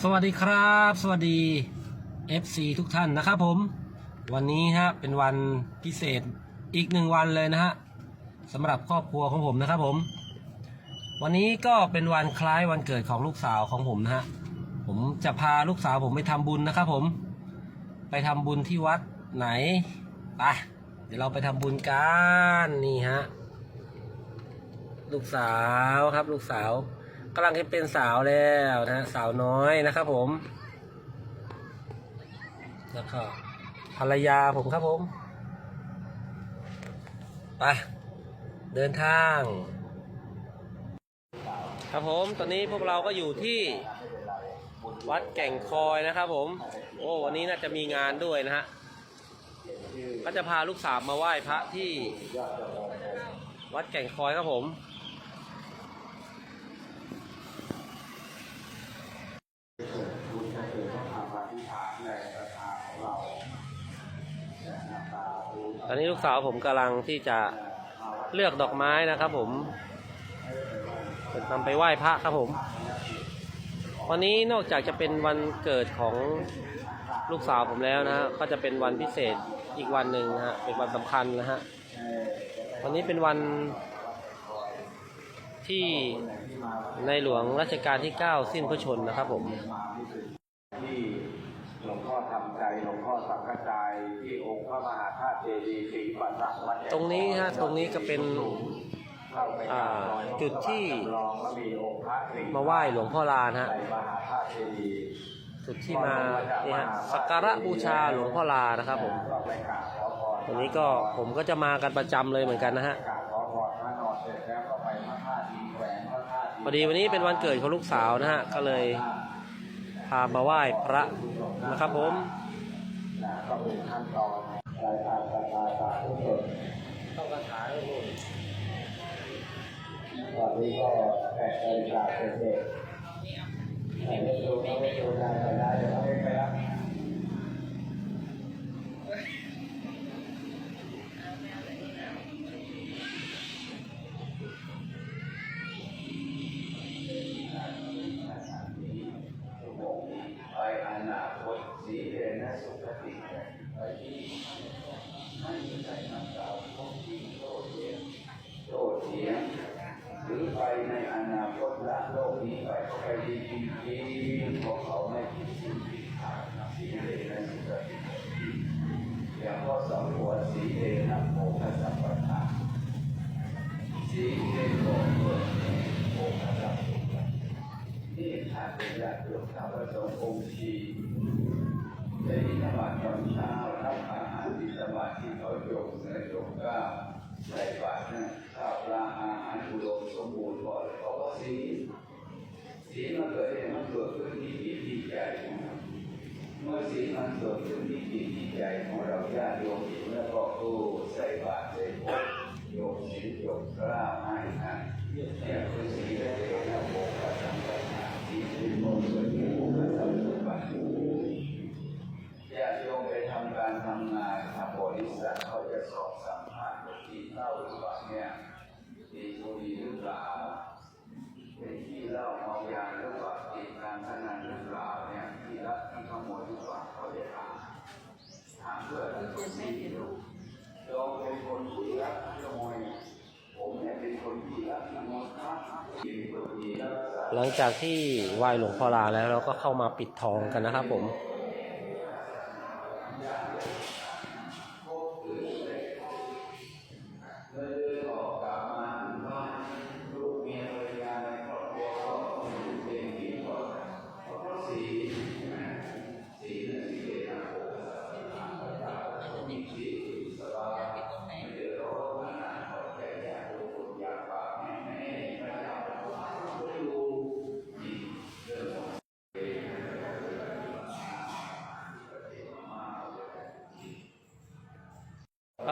สวัสดีครับ สวัสดี FC ทุกท่านนะครับผม วันนี้ฮะเป็นวันพิเศษอีกหนึ่งวันเลยนะฮะสำหรับครอบครัวของผมนะครับผม วันนี้ก็เป็นวันคล้ายวันเกิดของลูกสาวของผมนะฮะผมจะพาลูกสาวผมไปทำบุญนะครับผม ไปทำบุญที่วัดไหนไปเดี๋ยวเราไปทำบุญกันนี่ฮะลูกสาวครับลูกสาว กำลังจะเป็นสาวแล้วนะ สาวน้อยนะครับผม แล้วก็ภรรยาผมครับผมไปเดินทาง ครับผมตอนนี้พวกเราก็อยู่ที่วัดแก่งคอยนะครับผม โอ้วันนี้น่าจะมีงานด้วยนะฮะก็จะพาลูกสาวมาไหว้พระที่ วัดแก่งคอยครับผม อนนี้ลูกสาวผมกำลังที่จะเลือกดอกไม้นะครับ ผมเป็นนำไปไหว้พระครับผม วันนี้นอกจากจะเป็นวันเกิดของลูกสาวผมแล้วนะฮะก็จะเป็นวันพิเศษอีกวันหนึ่งนะฮะเป็นวันสำคัญนะฮะวันนี้เป็นวันที่ในหลวงรัชกาลที่ 9 สิ้นพระชนนะครับผมที่หลวงพ่อทำใจหลวงพ่อสังฆจที่อ ระมหาธาตุเจดีย์ศรีปัสสะวัดแก่ตรงนี้ฮะตรงนี้ก็เป็นเข้าไปกราบไหว้จุดที่รองแล้วมีองค์พระศรีมาไหว้หลวงพ่อลานฮะในมหาธาตุเจดีย์จุดที่มานี่ฮะสักการะบูชาหลวงพ่อลานะครับผมก็ไปกราบขอพรตรงนี้ก็ผมก็จะมากันประจำเลยเหมือนกันนะฮะกราบขอพรพระนอนเสร็จแล้วก็ไปพระธาตุดีแหวนพระธาตุพอดีวันนี้เป็นวันเกิดของลูกสาวนะฮะก็เลยพามาไหว้พระนะครับผม นะก็เป็นขั้นตอนรายการตาตาตาทุกคนต้องคาถาเลยตอนนี้ก็แปดนาฬิกาเศษๆแต่ไม่ดูไม่ดูได้ไม่ได้เดี๋ยวเราไม่ไปรับ ไปดีจริงเขาไม่ผิดศีลผิดทางสีเรนะสุขติอย่างก็สมควสีเรนะโภคสัมปทาสีเรโกเกิดโภคสัมปทานี่ถ้าเป็นญาติโยมชาวประสงค์องค์ชีในธรรมะตอนเช้ารับอาหารที่สมาธิเขาโยกเนื้อโยกก้าใส่บาตร สีมันเกิดเองมันเกิดขึ้นที่จิตที่ใจของเราเมื่อสีมันเกิดขึ้นที่จิตที่ใจของเราญาติโยมเห็นแล้วก็โอ้ใส่บาตรใส่โยกโยกสีโยมกล้าให้นะเนี่ยคือสีได้เลยนะโมกขสัมปทาสีเป็นมงคลโมกขสัมปทาญาติโยมไปทำการทำงานทำบริษัทเขาจะสอบสัมภาษณ์ว่ากินเหล้าหรือเปล่าเนี่ยมีบุหรี่หรือเปล่าเป็นที่เหล้าเมายาหรือเปล่าติดการพนันหรือเปล่าเนี่ยที่รักที่ขโมยหรือเปล่าเขาจะถามถามเพื่อจะตรวจสอบโยมเป็นคนที่รักที่ขโมยผมเนี่ยเป็นคนที่รักที่ขโมยครับที่เป็นคนที่รักษา หลังจากที่ไหว้หลวงพ่อลาแล้วเราก็เข้ามาปิดทองกันนะครับผม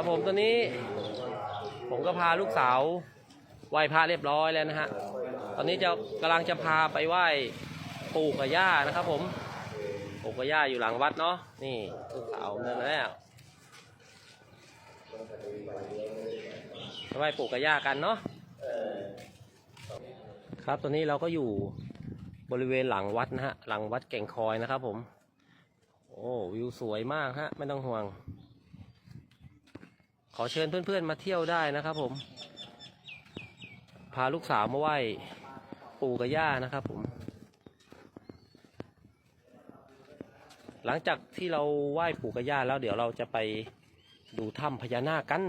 ครับผมตอนนี้ ผมก็พาลูกสาวไหว้พระเรียบร้อยแล้วนะฮะ ตอนนี้จะกำลังจะพาไปไหว้ปู่กับย่านะครับ ผมปู่กับย่าอยู่หลังวัดเนาะนี่ลูกสาวเดินมาแล้วไปไหว้ปู่กับย่ากันเนาะครับตอนนี้เราก็อยู่บริเวณหลังวัดนะฮะหลังวัดแก่งคอยนะครับ ผม โอ้วิวสวยมากฮะไม่ต้องห่วง อเชิญเพื่อนๆมาเที่ยวได้นะครับ ผม พาลูกสาวมาไหว้ปู่กับย่านะครับ ผม หลังจากที่เราไหว้ปู่กับย่าแล้วเดี๋ยวเราจะไปดูถ้ำพญานาคกัน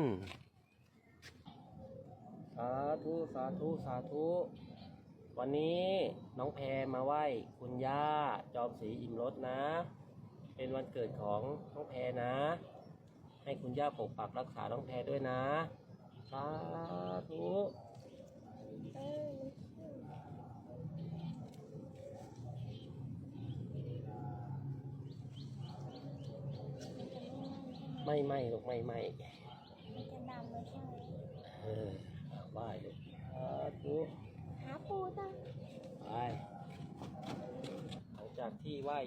สาธุสาธุสาธุวันนี้น้องแพรมาไหว้คุณย่าจอมศรีอิ่มรสนะ เป็นวันเกิดของน้องแพรนะ ให้คุณย่าปกปักรักษาน้องแพรด้วยนะสาธุไม่ไม่ลูกไม่ไม่มันจะดำเลยใช่ไหมเออไหว้ลูกสาธุหาปูจ้ะไปหลังจากที่ไหว้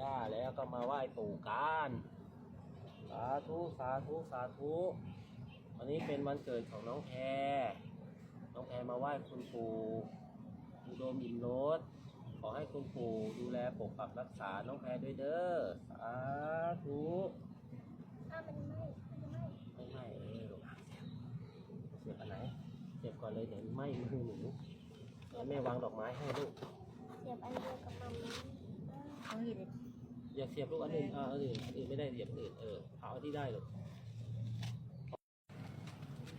ย่าแล้วก็มาไหว้ปู่กัน สาธุสาธุสาธุวันนี้เป็นวันเกิดของน้องแพรน้องแพรมาไหว้คุณปู่อุดมอิ่มรสขอให้คุณปู่ดูแลปกปักรักษาน้องแพรด้วยเด้อสาธุถ้ามันไม่มันไม่ไม่ไม่เออกเสียบอันไหนเสียบก่อนเลยเดี๋ยวไม้มือหนูแม่วางดอกไม้ให้ลูกเสียบอันเดียวกับมันเอาหิน อยากเสียบลูกอันอื่นอ่าอันอื่นอันอื่นไม่ได้เสียบอันอื่นเออเอาอันที่ได้หรอก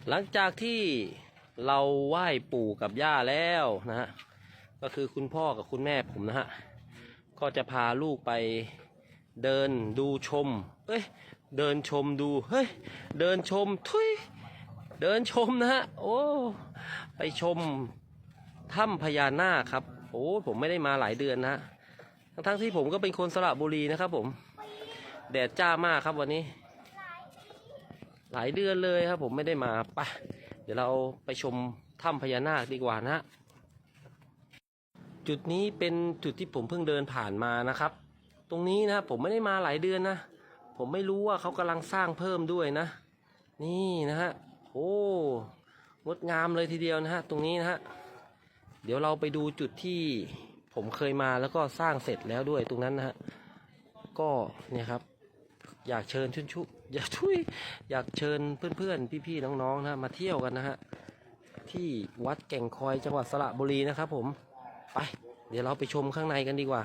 หลังจากที่เราไหว้ปู่กับย่าแล้วนะฮะก็คือคุณพ่อกับคุณแม่ผมนะฮะก็จะพาลูกไปเดินดูชม เอ้ย เดินชมดู เฮ้ย เดินชม ทุย เดินชมนะฮะ โอ้ ไปชมถ้ำพญานาคครับ โอ้ ผมไม่ได้มาหลายเดือนนะฮะ ทั้งๆที่ผมก็เป็นคนสระบุรีนะครับ ผม แดดจ้ามากครับวันนี้ หลายเดือนเลยครับ ผมไม่ได้มาไปะเดี๋ยวเราไปชมถ้ำพญานาคดีกว่านะจุดนี้เป็นจุดที่ผมเพิ่งเดินผ่านมานะครับ ตรงนี้นะผมไม่ได้มาหลายเดือนนะผมไม่รู้ว่าเขากำลังสร้างเพิ่มด้วยนะ นี่นะฮะโอ้งดงามเลยทีเดียวนะฮะตรงนี้นะฮะเดี๋ยวเราไปดูจุดที่ ผมเคยมาแล้วก็สร้างเสร็จแล้วด้วยตรงนั้นนะฮะก็เนี่ยครับ อยากเชิญชุนชุอยากช่วยอยากเชิญเพื่อนๆ พี่ๆน้องๆนะมาเที่ยวกันนะฮะที่วัดแก่งคอยจังหวัดสระบุรีนะครับผมไป เดี๋ยวเราไปชมข้างในกันดีกว่า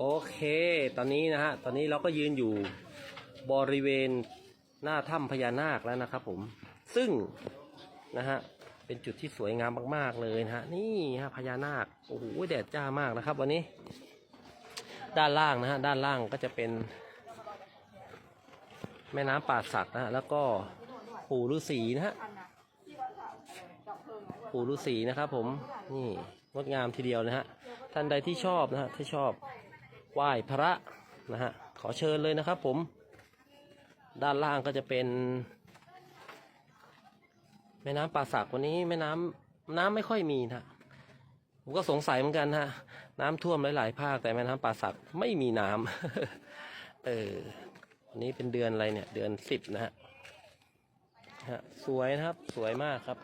โอเค ตอนนี้นะฮะ ตอนนี้เราก็ยืนอยู่บริเวณหน้าถ้ำพญานาคแล้วนะครับผม ซึ่งนะฮะ เป็นจุดที่สวยงามมาก ๆ เลยนะฮะ นี่ฮะพญานาค โอ้โห แดดจ้ามากนะครับวันนี้ ด้านล่างนะฮะ ด้านล่างก็จะเป็น แม่น้ำป่าสักนะฮะ แล้วก็ปู่ฤาษีนะฮะ ปู่ฤาษีนะครับผม นี่งดงามทีเดียวนะฮะ ท่านใดที่ชอบนะฮะ ที่ชอบ ไหว้พระนะฮะขอเชิญเลยนะครับผม ด้านล่างก็จะเป็น แม่น้ำป่าสักวันนี้แม่น้ำน้ำไม่ค่อยมีนะผมก็สงสัยเหมือนกันนะน้ำท่วมหลาย ๆ ภาคแต่แม่น้ำป่าสักไม่มีน้ำเออวันนี้เป็นเดือนอะไรเนี่ย เดือนสิบนะฮะฮะสวยนะครับสวยมากครับ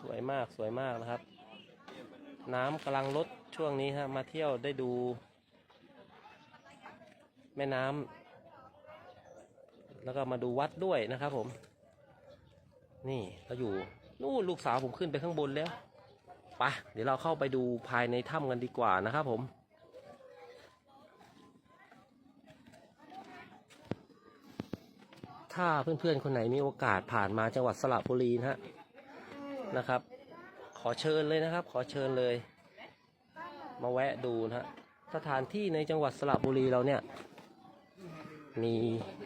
สวยมากสวยมากนะครับ น้ำกำลังลด ช่วงนี้ฮะมาเที่ยวได้ดู แม่น้ำแล้วก็มาดูวัดด้วยนะครับผม นี่เราอยู่นู่นลูกสาวผมขึ้นไปข้างบนแล้วไปเดี๋ยวเราเข้าไปดูภายในถ้ำกันดีกว่านะครับผม ถ้าเพื่อนๆคนไหนมีโอกาสผ่านมาจังหวัดสระบุรีนะฮะนะครับ ขอเชิญเลยนะครับ ขอเชิญเลย มาแวะดูนะฮะสถานที่ในจังหวัดสระบุรีเราเนี่ย มี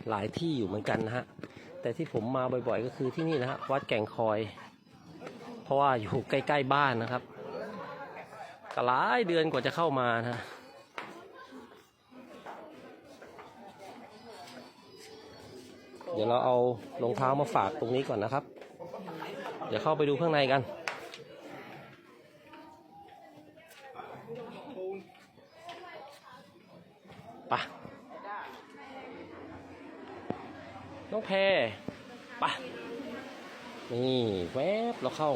หลายที่อยู่เหมือนกันนะฮะแต่ที่ผมมาบ่อยๆ ก็คือที่นี่นะฮะวัดแก่งคอย เพราะว่าอยู่ใกล้ๆบ้านนะครับก็หลายเดือนกว่าจะเข้ามานะฮะเดี๋ยวเราเอารองเท้ามาฝากตรงนี้ก่อนนะครับ เดี๋ยวเข้าไปดูข้างในกัน ไปะ น้องแพรไปะนี่แวบเราเข้า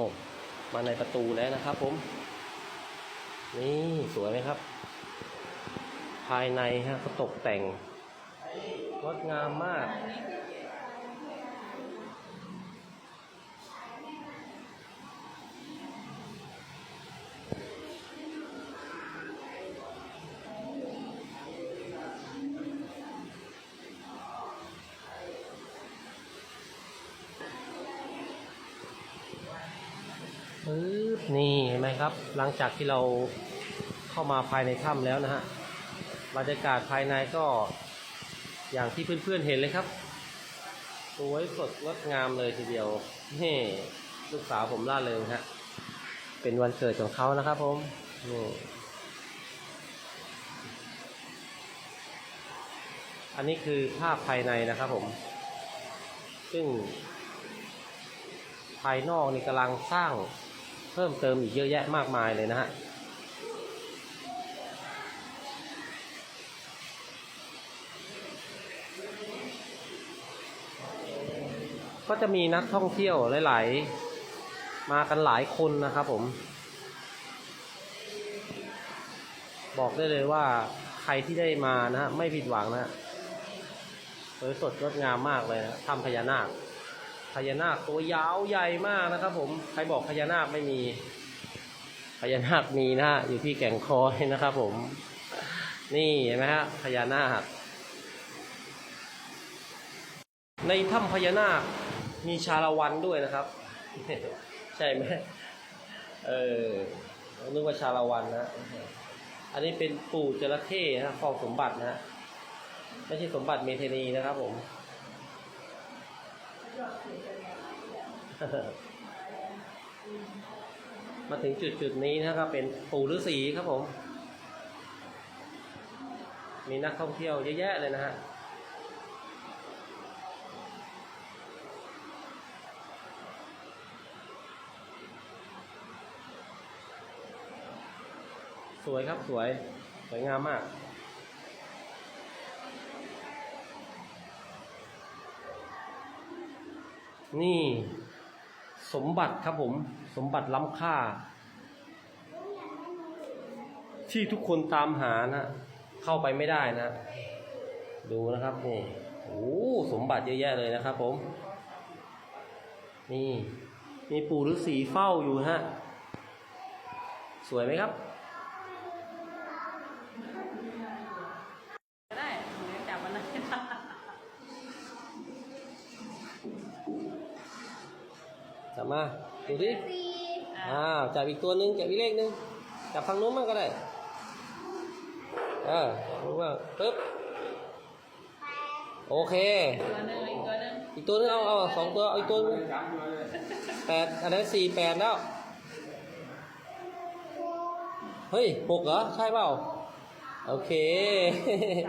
มาในประตูแล้วนะครับผม นี่สวยไหมครับ ภายในฮะก็ตกแต่งงดงามมาก ปึ๊บ นี่เห็นไหมครับ หลังจากที่เราเข้ามาภายในถ้ำแล้วนะฮะบรรยากาศภายในก็อย่างที่เพื่อนๆเห็นเลยครับสวยสดงดงามเลยทีเดียวนี่ลูกสาวผมล่าเริงฮะเป็นวันเกิดของเขานะครับผมนี่อันนี้คือภาพภายในนะครับผม ซึ่ง ภายนอกนี่กำลังสร้าง เพิ่มเติมอีกเยอะแยะมากมายเลยนะฮะก็จะมีนักท่องเที่ยวหลาย ๆ มากันหลายคนนะครับผม บอกได้เลยว่าใครที่ได้มานะฮะไม่ผิดหวังนะฮะสวยสดงดงามมากเลยนะถ้ำพญานาค พญานาคตัวยาวใหญ่มากนะครับ ผมใครบอกพญานาคไม่มีพญานาคมีนะอยู่ที่แก่งคอยนะครับ ผม นี่เห็นไหมฮะพญานาค ในถ้ำพญานาคมีชาละวันด้วยนะครับ ใช่ไหมเออนึกว่าชาละวันนะอันนี้เป็นปู่จระเข้นะฟองสมบัตินะฮะไม่ใช่สมบัติเมเทนีนะครับผม มาถึงจุดจุดนี้นะครับเป็นปู่ฤาษีครับผม มีนักท่องเที่ยวเยอะแยะเลยนะฮะสวยครับสวย สวยงามมาก นี่สมบัติครับผมสมบัติล้ำค่า ที่ทุกคนตามหานะเข้าไปไม่ได้นะ ดูนะครับนี่โอ้สมบัติเยอะแยะเลยนะครับผม นี่มีปู่ฤาษีเฝ้าอยู่ฮะ สวยไหมครับ บมาดูดิอ้าวจับอีกตัวหนึ่งจับอีกเลขหนึ่งจับฝั่งนู้นมั่งก็ได้เออรู้ว่าปึ๊บโอเคตัวหนึ่งอีกตัวหนึ่งอีกตัวนึงเอาเอาสองตัวเอาอีกตัวนึงแปดอันนั้นสี่แปดแล้วเฮ้ยหกเหรอใช่เปล่าโอเค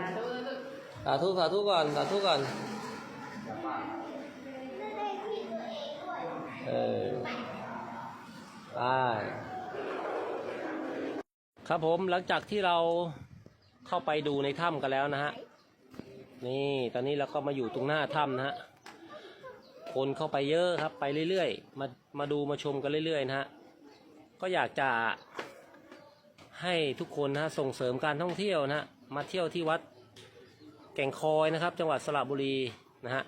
สาธุลูกสาธุสาธุก่อนสาธุก่อน เออไปครับผมหลังจากที่เราเข้าไปดูในถ้ำกันแล้วนะฮะ นี่ตอนนี้เราก็มาอยู่ตรงหน้าถ้ำนะฮะ คนเข้าไปเยอะครับ ไปเรื่อยๆ มามาดูมาชมกันเรื่อยๆนะฮะ ก็อยากจะให้ทุกคนนะฮะส่งเสริมการท่องเที่ยวนะฮะ มาเที่ยวที่วัดแก่งคอยนะครับ จังหวัดสระบุรีนะฮะ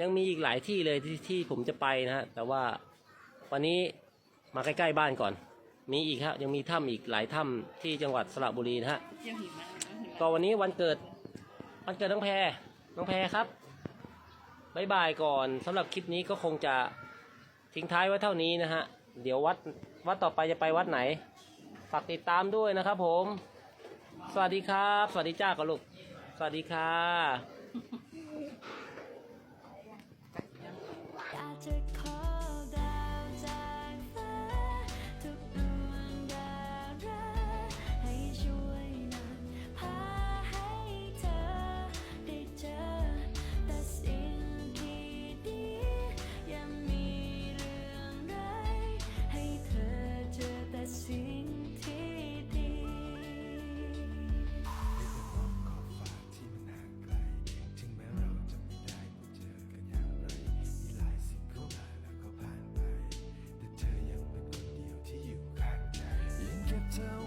ยังมีอีกหลายที่เลยที่ที่ผมจะไปนะฮะแต่ว่าวันนี้มาใกล้ๆบ้านก่อน มีอีกครับยังมีถ้ำอีกหลายถ้ำที่จังหวัดสระบุรีนะฮะเที่ยวหิมะเที่ยวหิมะก็วันนี้วันเกิดวันเกิดน้องแพรน้องแพรครับบายบายก่อนสำหรับคลิปนี้ก็คงจะทิ้งท้ายไว้เท่านี้นะฮะเดี๋ยววัดวัดต่อไปจะไปวัดไหนฝากติดตามด้วยนะครับผม สวัสดีครับ สวัสดีจ้ากับลูก สวัสดีค่ะ tell